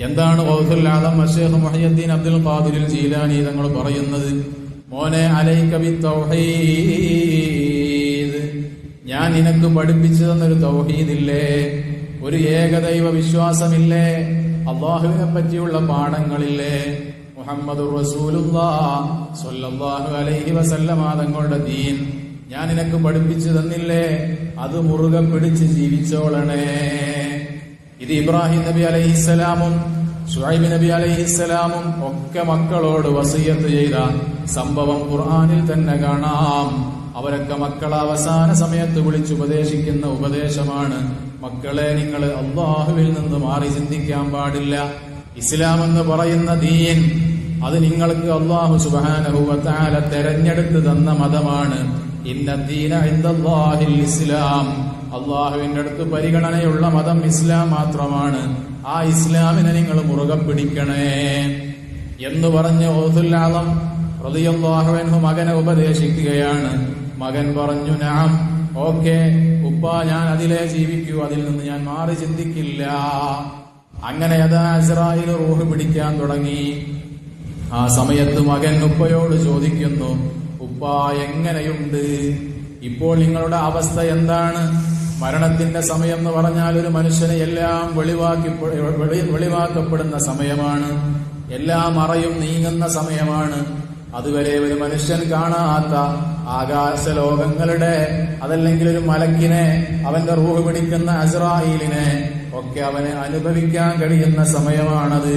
എന്താണ് ആദം അഷേഖ് അബ്ദുൽ ഖാദിരിൽ ജീലാനി തങ്ങൾ പറയുന്നത്? മോനെ ഞാൻ നിനക്ക് പഠിപ്പിച്ചു തന്നൊരു തൗഹീദില്ലേ? ഒരു ഏകദൈവ വിശ്വാസമില്ലേ? അള്ളാഹുവിനെ പറ്റിയുള്ള പാഠങ്ങളില്ലേ? മുഹമ്മദ് അലൈഹി തങ്ങളുടെ ദീൻ. ഞാൻ നിനക്ക് പഠിപ്പിച്ചു തന്നില്ലേ അത് മുറുകെ പിടിച്ച് ജീവിച്ചോളണേ. ഇത് ഇബ്രാഹിം നബി അലൈഹിസ്സലാമും ഷുഹൈബ് നബി അലൈഹിസ്സലാമും ഒക്കെ മക്കളോട് വസീയത്ത് ചെയ്ത സംഭവം ഖുർആാനിൽ തന്നെ കാണാം. അവരൊക്കെ മക്കളെ അവസാന സമയത്ത് വിളിച്ചുപദേശിക്കുന്ന ഉപദേശമാണ് മക്കളെ നിങ്ങൾ അള്ളാഹുവിൽ നിന്ന് മാറി ചിന്തിക്കാൻ പാടില്ല. ഇസ്ലാം എന്ന് പറയുന്ന ദീൻ അത് നിങ്ങൾക്ക് അള്ളാഹു സുബാനഹുവത്താല തെരഞ്ഞെടുത്ത് തന്ന മതമാണ്. ഇസ്ലാം. അള്ളാഹുവിന്റെ അടുത്ത് പരിഗണനയുള്ള മതം ഇസ്ലാം മാത്രമാണ്. ആ ഇസ്ലാമിനെ നിങ്ങൾ മുറുകെ പിടിക്കണേ. എന്ന് പറഞ്ഞ് ഓതുല്ലാദം പ്രതിയല്ലാഹുവിനു മകനെ ഉപദേശിക്കുകയാണ്. മകൻ പറഞ്ഞു നാം ഓക്കെ ഉപ്പ ഞാൻ അതിലെ ജീവിക്കൂ അതിൽ നിന്ന് ഞാൻ മാറി ചിന്തിക്കില്ല. അങ്ങനെ അതാ ഇസ്രായേൽ റൂഹ് പിടിക്കാൻ തുടങ്ങി. ആ സമയത്ത് മകൻ ഉപ്പയോട് ചോദിക്കുന്നു ഉപ്പ എങ്ങനെയുണ്ട്? ഇപ്പോൾ നിങ്ങളുടെ അവസ്ഥ എന്താണ്? മരണത്തിന്റെ സമയം എന്ന് പറഞ്ഞാൽ ഒരു മനുഷ്യനെ എല്ലാം വെളിവാക്കി വെളി- വെളിവാക്കപ്പെടുന്ന സമയമാണ്. എല്ലാം അറയും നീങ്ങുന്ന സമയമാണ്. അതുവരെ ഒരു മനുഷ്യൻ കാണാത്ത ആകാശ ലോകങ്ങളുടെ അതല്ലെങ്കിൽ ഒരു മലക്കിനെ അവന്റെ റൂഹ് പിടിക്കുന്ന അസ്രായിലിനെ ഒക്കെ അവന് അനുഭവിക്കാൻ കഴിയുന്ന സമയമാണത്.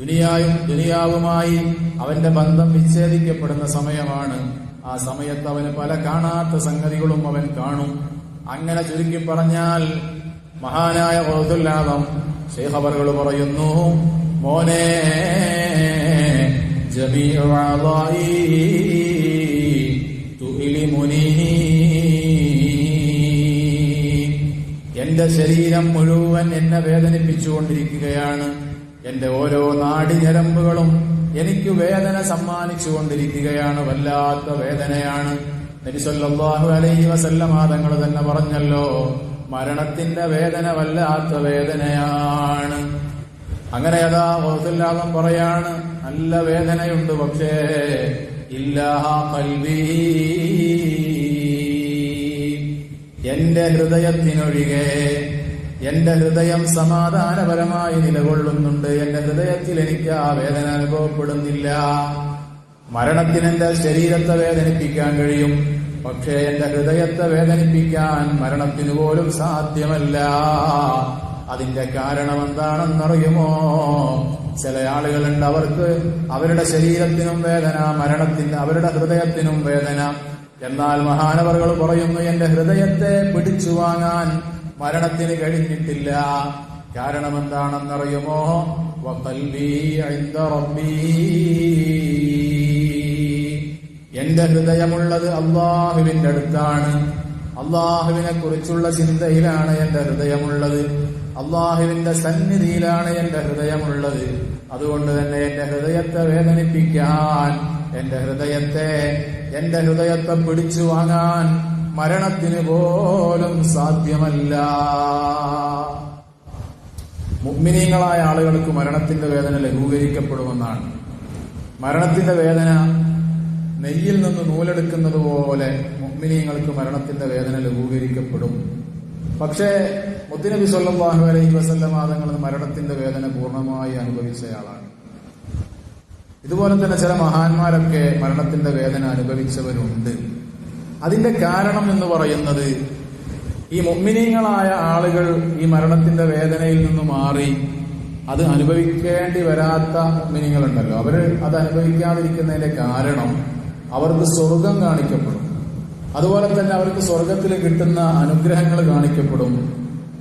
ദുനിയായും ദുനിയാവുമായി അവന്റെ ബന്ധം വിച്ഛേദിക്കപ്പെടുന്ന സമയമാണ്. ആ സമയത്ത് അവന് പല കാണാത്ത സംഗതികളും അവൻ കാണും. അങ്ങനെ ചുരുക്കി പറഞ്ഞാൽ മഹാനായ ഓതുല്ലാദം ശേഖബറുകൾ പറയുന്നു മോനെ ജമീ അളായി തുഇലിമുനി എന്റെ ശരീരം മുഴുവൻ എന്നെ വേദനിപ്പിച്ചുകൊണ്ടിരിക്കുകയാണ്. എന്റെ ഓരോ നാടിഞരമ്പുകളും എനിക്ക് വേദന സമ്മാനിച്ചുകൊണ്ടിരിക്കുകയാണ്. വല്ലാത്ത വേദനയാണ്. നബിസല്ലാഹു അലൈഹി വസല്ലമ തങ്ങൾ തന്നെ പറഞ്ഞല്ലോ മരണത്തിന്റെ വേദന വല്ലാത്ത വേദനയാണ്. അങ്ങനെ അതാ ഓതുല്ലാദം പറയാണ് നല്ല വേദനയുണ്ട് പക്ഷേ ഇല്ലാ കൽവീ എന്റെ ഹൃദയത്തിനൊഴികെ എന്റെ ഹൃദയം സമാധാനപരമായി നിലകൊള്ളുന്നുണ്ട്. എന്റെ ഹൃദയത്തിൽ എനിക്ക് ആ വേദന അനുഭവപ്പെടുന്നില്ല. മരണത്തിന് എന്റെ ശരീരത്തെ വേദനിപ്പിക്കാൻ കഴിയും. പക്ഷേ എന്റെ ഹൃദയത്തെ വേദനിപ്പിക്കാൻ മരണത്തിന് പോലും സാധ്യമല്ല. അതിന്റെ കാരണം എന്താണെന്നറിയുമോ? ചില ആളുകളുണ്ട് അവർക്ക് അവരുടെ ശരീരത്തിനും വേദന മരണത്തിന് അവരുടെ ഹൃദയത്തിനും വേദന. എന്നാൽ മഹാനവറുകൾ പറയുന്നു എന്റെ ഹൃദയത്തെ പിടിച്ചു വാങ്ങാൻ മരണത്തിന് കഴിഞ്ഞിട്ടില്ല. കാരണം എന്താണെന്നറിയുമോ. എന്റെ ഹൃദയമുള്ളത് അള്ളാഹുവിന്റെ അടുത്താണ്. അള്ളാഹുവിനെ കുറിച്ചുള്ള ചിന്തയിലാണ് എന്റെ ഹൃദയമുള്ളത്. അള്ളാഹുവിന്റെ സന്നിധിയിലാണ് എന്റെ ഹൃദയമുള്ളത്. അതുകൊണ്ട് തന്നെ എന്റെ ഹൃദയത്തെ വേദനിപ്പിക്കാൻ എന്റെ ഹൃദയത്തെ എന്റെ ഹൃദയത്തെ പിടിച്ചു വാങ്ങാൻ മരണത്തിന് പോലും സാധ്യമല്ല. മുഗ്മിനീങ്ങളായ ആളുകൾക്ക് മരണത്തിന്റെ വേദന ലഘൂകരിക്കപ്പെടുമെന്നാണ്. മരണത്തിന്റെ വേദന നെയ്യിൽ നിന്ന് നൂലെടുക്കുന്നത് പോലെ മുഗ്മിനീങ്ങൾക്ക് മരണത്തിന്റെ വേദന ലഘൂകരിക്കപ്പെടും. പക്ഷേ മുത്തുനബി സല്ലല്ലാഹു അലൈഹി വസല്ലമ ആദങ്ങൾ മരണത്തിന്റെ വേദന പൂർണമായി അനുഭവിച്ചയാളാണ്. ഇതുപോലെ തന്നെ ചില മഹാന്മാരൊക്കെ മരണത്തിന്റെ വേദന അനുഭവിച്ചവരുണ്ട്. അതിന്റെ കാരണം എന്ന് പറയുന്നത് ഈ മുമ്മിനീങ്ങളായ ആളുകൾ ഈ മരണത്തിന്റെ വേദനയിൽ നിന്ന് മാറി അത് അനുഭവിക്കേണ്ടി വരാത്ത മുമ്മിനീങ്ങളുണ്ടല്ലോ അവർ അത് അനുഭവിക്കാതിരിക്കുന്നതിന്റെ കാരണം അവർക്ക് സ്വർഗം കാണിക്കപ്പെടും. അതുപോലെ തന്നെ അവർക്ക് സ്വർഗത്തിൽ കിട്ടുന്ന അനുഗ്രഹങ്ങൾ കാണിക്കപ്പെടും.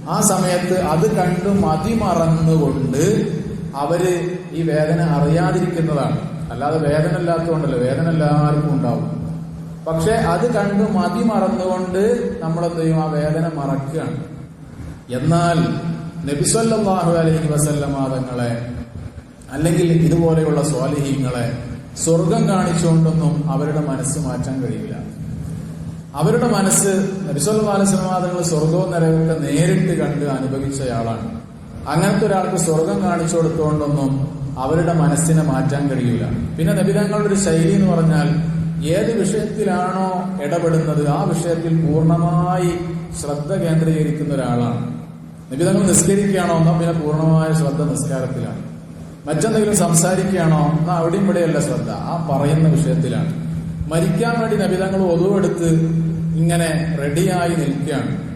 ആ സമയത്ത് അത് കണ്ട് മതിമറന്നുകൊണ്ട് അവർ ഈ വേദന അറിയാതിരിക്കുന്നതാണ്. അല്ലാതെ വേദന ഇല്ലാത്തതുകൊണ്ടല്ലോ വേദന എല്ലാവർക്കും ഉണ്ടാവും. പക്ഷെ അത് കണ്ട് മതി മറന്നുകൊണ്ട് നമ്മളെന്ത് ചെയ്യും? ആ വേദന മറക്കുകയാണ്. എന്നാൽ നബിസല്ലാഹു അലൈഹി വസല്ലമാതങ്ങളെ അല്ലെങ്കിൽ ഇതുപോലെയുള്ള സ്വാലിഹീങ്ങളെ സ്വർഗം കാണിച്ചുകൊണ്ടൊന്നും അവരുടെ മനസ്സ് മാറ്റാൻ കഴിയില്ല. അവരുടെ മനസ്സ് നബിസ്വല്ലാസ്ലമാതങ്ങൾ സ്വർഗവും നരകത്തെ നേരിട്ട് കണ്ട് അനുഭവിച്ചയാളാണ്. അങ്ങനത്തെ ഒരാൾക്ക് സ്വർഗം കാണിച്ചു കൊടുത്തുകൊണ്ടൊന്നും അവരുടെ മനസ്സിനെ മാറ്റാൻ കഴിയില്ല പിന്നെ നബിതങ്ങളുടെ ഒരു ശൈലി എന്ന് പറഞ്ഞാൽ ഏത് വിഷയത്തിലാണോ ഇടപെടുന്നത് ആ വിഷയത്തിൽ പൂർണമായി ശ്രദ്ധ കേന്ദ്രീകരിക്കുന്ന ഒരാളാണ്. നിബിതങ്ങൾ നിസ്കരിക്കുകയാണോ എന്നാൽ പിന്നെ പൂർണമായ ശ്രദ്ധ നിസ്കാരത്തിലാണ്. മറ്റെന്തെങ്കിലും സംസാരിക്കുകയാണോ എന്നാൽ അവിടെയും ഇവിടെയല്ല ശ്രദ്ധ ആ പറയുന്ന വിഷയത്തിലാണ്. മരിക്കാൻ വേണ്ടി നബിതങ്ങൾ ഒതുവെടുത്ത് ഇങ്ങനെ റെഡിയായി നിൽക്കുകയാണ്.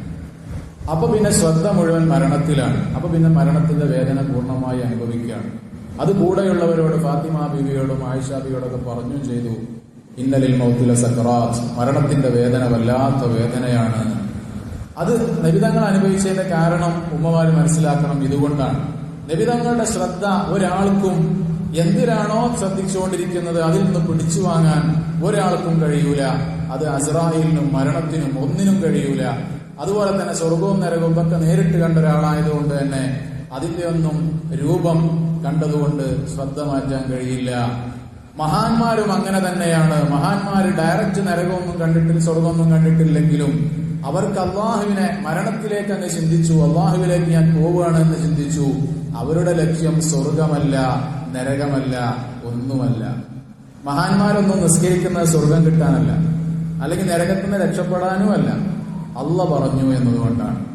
അപ്പൊ പിന്നെ ശ്രദ്ധ മുഴുവൻ മരണത്തിലാണ്. അപ്പൊ പിന്നെ മരണത്തിന്റെ വേദന പൂർണമായി അനുഭവിക്കുകയാണ്. അത് കൂടെയുള്ളവരോട് ഫാത്തിമ ബീവിയോടും ആയിഷ ബീവിയോടൊക്കെ പറഞ്ഞു ചെയ്തു. ഇന്നലിൽ മൗത്തിലെ സക്കറാത്ത്. മരണത്തിന്റെ വേദന വല്ലാത്ത വേദനയാണ്. അത് നബിതങ്ങൾ അനുഭവിച്ചതിന്റെ കാരണം ഉമ്മമാര് മനസ്സിലാക്കണം ഇതുകൊണ്ടാണ്. നബിതങ്ങളുടെ ശ്രദ്ധ ഒരാൾക്കും എന്തിനാണോ ശ്രദ്ധിച്ചുകൊണ്ടിരിക്കുന്നത്? അതിൽ നിന്ന് പിടിച്ചു വാങ്ങാൻ ഒരാൾക്കും കഴിയൂല. അത് അസ്രായിലിനും മരണത്തിനും ഒന്നിനും കഴിയൂല. അതുപോലെ തന്നെ സ്വർഗവും നരകവും ഒക്കെ നേരിട്ട് കണ്ട ഒരാളായതുകൊണ്ട് തന്നെ അതിന്റെ ഒന്നും രൂപം കണ്ടതുകൊണ്ട് ശ്രദ്ധ മാറ്റാൻ കഴിയില്ല. മഹാന്മാരും അങ്ങനെ തന്നെയാണ്. മഹാന്മാർ ഡയറക്റ്റ് നരകമൊന്നും കണ്ടിട്ടില്ല സ്വർഗമൊന്നും കണ്ടിട്ടില്ലെങ്കിലും അവർക്ക് അള്ളാഹുവിനെ മരണത്തിലേക്ക് അങ്ങ് ചിന്തിച്ചു അള്ളാഹുവിലേക്ക് ഞാൻ പോവുകയാണ് എന്ന് ചിന്തിച്ചു. അവരുടെ ലക്ഷ്യം സ്വർഗമല്ല നരകമല്ല ഒന്നുമല്ല. മഹാന്മാരൊന്നും നിസ്കരിക്കുന്നത് സ്വർഗം കിട്ടാനല്ല. അല്ലെങ്കിൽ നരകത്തിന് രക്ഷപ്പെടാനുമല്ല. അല്ല പറഞ്ഞു എന്നതുകൊണ്ടാണ്.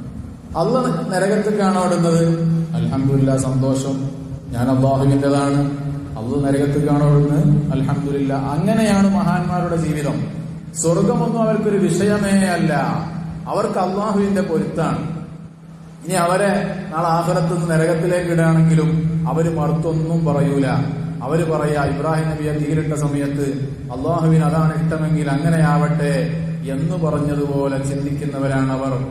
അല്ല നരകത്തിൽ ഓടുന്നത് അലഹമില്ല സന്തോഷം. ഞാൻ അള്ളാഹുവിന്റെതാണ്. അള്ള നരകത്തിൽ ഓടുന്നത് അൽഹംദുലില്ല. അങ്ങനെയാണ് മഹാന്മാരുടെ ജീവിതം. സ്വർഗമൊന്നും അവർക്കൊരു വിഷയമേ അല്ല. അവർക്ക് അള്ളാഹുവിന്റെ പൊരുത്താണ്. ഇനി അവരെ നാളെ ആഹ്ലത്ത് നിന്ന് നരകത്തിലേക്ക് ഇടുകയാണെങ്കിലും അവർ മറുത്തൊന്നും പറയൂല. അവർ പറയാ ഇബ്രാഹിം നബിയെ തീരിട്ട സമയത്ത് അള്ളാഹുവിന് അതാണ് ഇഷ്ടമെങ്കിൽ അങ്ങനെയാവട്ടെ. എന്ന് പറഞ്ഞതുപോലെ ചിന്തിക്കുന്നവരാണ് അവർ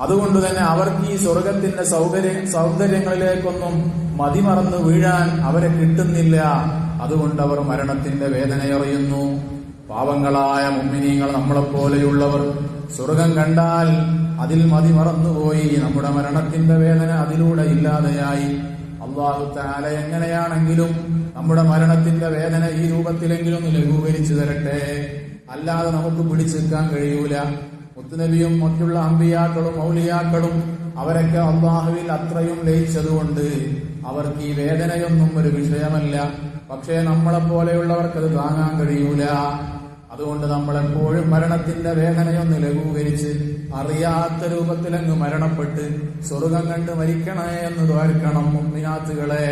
അതുകൊണ്ട് തന്നെ അവർക്ക് ഈ സ്വർഗത്തിന്റെ സൗകര്യ സൗന്ദര്യങ്ങളിലേക്കൊന്നും മതിമറന്ന് വീഴാൻ അവരെ കിട്ടുന്നില്ല. അതുകൊണ്ട് അവർ മരണത്തിന്റെ വേദനയറിയുന്നു. പാവങ്ങളായ മുമ്മിനീങ്ങൾ നമ്മളെപ്പോലെയുള്ളവർ സ്വർഗം കണ്ടാൽ അതിൽ മതിമറന്നുപോയി നമ്മുടെ മരണത്തിന്റെ വേദന അതിലൂടെ ഇല്ലാതെയായി. അള്ളാഹുത്താല എങ്ങനെയാണെങ്കിലും നമ്മുടെ മരണത്തിന്റെ വേദന ഈ രൂപത്തിലെങ്കിലും ലഘൂകരിച്ചു തരട്ടെ. അല്ലാതെ നമുക്ക് പിടിച്ചെടുക്കാൻ കഴിയൂല. മുത്തുനബിയും മറ്റുള്ള അമ്പിയാക്കളും മൗലിയാക്കളും അവരൊക്കെ അള്ളാഹുവിൽ അത്രയും ലയിച്ചതുകൊണ്ട് അവർക്ക് ഈ വേദനയൊന്നും ഒരു വിഷയമല്ല. പക്ഷേ നമ്മളെ പോലെയുള്ളവർക്കത് താങ്ങാൻ കഴിയൂല. അതുകൊണ്ട് നമ്മൾ എപ്പോഴും മരണത്തിന്റെ വേദനയൊന്ന് ലഘൂകരിച്ച് അറിയാത്ത രൂപത്തിലങ്ങ് മരണപ്പെട്ട് സ്വർഗം കണ്ട് മരിക്കണേ എന്ന് തോൽക്കണം മുമ്മിനാത്തുകളെ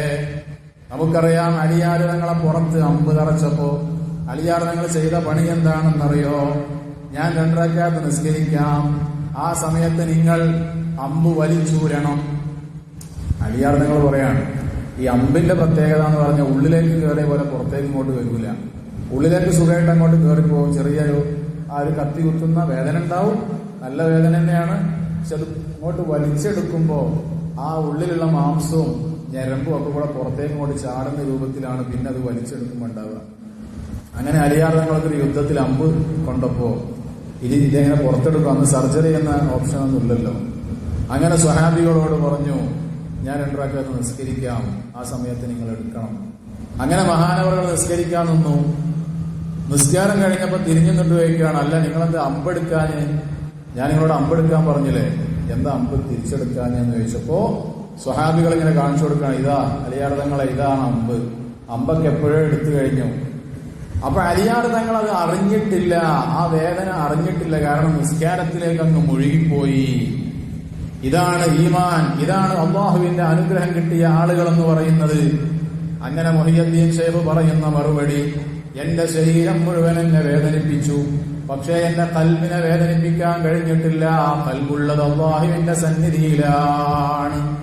നമുക്കറിയാം അടിയാരുതങ്ങളെ തങ്ങളെ പുറത്ത് അമ്പ് തറച്ചപ്പോ അലിയാർ നിങ്ങൾ ചെയ്ത പണി എന്താണെന്നറിയോ? ഞാൻ രണ്ടരക്കാത്ത് നിസ്കരിക്കാം. ആ സമയത്ത് നിങ്ങൾ അമ്പ് വലിച്ചൂരണം. അലിയാർ നിങ്ങൾ പറയാണ് ഈ അമ്പിന്റെ പ്രത്യേകത എന്ന് പറഞ്ഞാൽ ഉള്ളിലേക്ക് കയറിയ പോലെ പുറത്തേക്ക് ഇങ്ങോട്ട് വരില്ല ഉള്ളിലേക്ക് സുഖമായിട്ട് അങ്ങോട്ട് കയറിപ്പോകും ചെറിയൊരു ആ ഒരു കത്തി കുത്തുന്ന വേദന ഉണ്ടാവും. നല്ല വേദന തന്നെയാണ്. പക്ഷെ അത് ഇങ്ങോട്ട് വലിച്ചെടുക്കുമ്പോൾ ആ ഉള്ളിലുള്ള മാംസവും ഞരമ്പും ഒക്കെ കൂടെ പുറത്തേക്ക് ഇങ്ങോട്ട് ചാടുന്ന രൂപത്തിലാണ് പിന്നെ അത് വലിച്ചെടുക്കുമ്പോൾ ഉണ്ടാവുക. അങ്ങനെ അലിയാർ ഒരു യുദ്ധത്തിൽ അമ്പ് കൊണ്ടപ്പോ ഇനി ഇതെങ്ങനെ പുറത്തെടുക്കും? അന്ന് സർജറി എന്ന ഓപ്ഷൻ ഒന്നും ഇല്ലല്ലോ. അങ്ങനെ സ്വഹാബികളോട് പറഞ്ഞു ഞാൻ രണ്ടരാക്കത്ത് നിസ്കരിക്കാം. ആ സമയത്ത് നിങ്ങൾ എടുക്കണം. അങ്ങനെ മഹാനവറുകൾ നിസ്കരിക്കാൻ നിന്നു. നിസ്കാരം കഴിഞ്ഞപ്പോ തിരിഞ്ഞു നിന്നിട്ട് ചോദിക്കുകയാണ് അല്ല നിങ്ങളെന്താ അമ്പെടുക്കാന് ഞാൻ നിങ്ങളോട് അമ്പെടുക്കാൻ പറഞ്ഞില്ലേ? എന്താ അമ്പ് തിരിച്ചെടുക്കാൻ എന്ന് ചോദിച്ചപ്പോ സ്വഹാബികൾ ഇങ്ങനെ കാണിച്ചു കൊടുക്കുകയാണ് ഇതാ അലിയാർദങ്ങളെ ഇതാണ് അമ്പ്. അമ്പൊക്കെ എപ്പോഴേ എടുത്തു കഴിഞ്ഞു. അപ്പൊ അലിയാർ തങ്ങൾ അത് അറിഞ്ഞിട്ടില്ല. ആ വേദന അറിഞ്ഞിട്ടില്ല. കാരണം നിസ്കാരത്തിലേക്ക് അങ്ങ് മുഴുകിപ്പോയി. ഇതാണ് ഈമാൻ. ഇതാണ് അള്ളാഹുവിന്റെ അനുഗ്രഹം കിട്ടിയ ആളുകൾ എന്ന് പറയുന്നത്. അങ്ങനെ മൊഹിയദ്ദീൻ ഷേഖ് പറയുന്ന മറുപടി എന്റെ ശരീരം മുഴുവൻ എന്നെ വേദനിപ്പിച്ചു. പക്ഷേ എന്റെ കൽവിനെ വേദനിപ്പിക്കാൻ കഴിഞ്ഞിട്ടില്ല. ആ കൽവുള്ളത് അള്ളാഹുവിന്റെ സന്നിധിയിലാണ്.